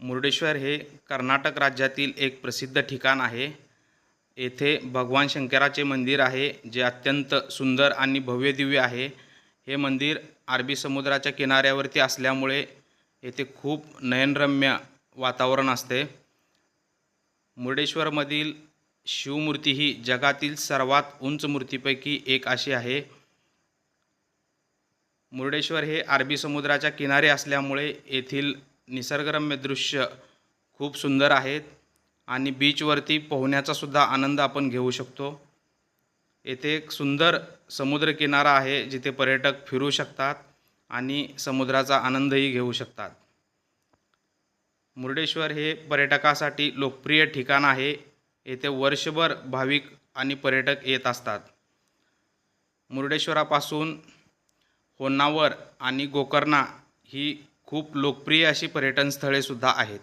मुर्डेश्वर हे कर्नाटक राज्यातील एक प्रसिद्ध ठिकाण आहे. येथे भगवान शंकराचे मंदिर आहे जे अत्यंत सुंदर आणि भव्यदिव्य आहे. हे मंदिर अरबी समुद्राच्या किनाऱ्यावरती असल्यामुळे येथे खूप नयनरम्य वातावरण असते. मुर्डेश्वरमधील शिवमूर्ती ही जगातील सर्वात उंच मूर्तीपैकी एक अशी आहे. मुर्डेश्वर हे अरबी समुद्राच्या किनारे असल्यामुळे येथील निसर्गरम्य दृश्य खूप सुंदर आहेत आणि बीचवरती पोहण्याचासुद्धा आनंद आपण घेऊ शकतो. येथे एक सुंदर समुद्रकिनारा आहे जिथे पर्यटक फिरू शकतात आणि समुद्राचा आनंदही घेऊ शकतात. मुर्डेश्वर हे पर्यटकासाठी लोकप्रिय ठिकाण आहे. येथे वर्षभर भाविक आणि पर्यटक येत असतात. मुर्डेश्वरापासून होन्नावर आणि गोकर्णा ही खूप लोकप्रिय अशी पर्यटनस्थळेसुद्धा आहेत.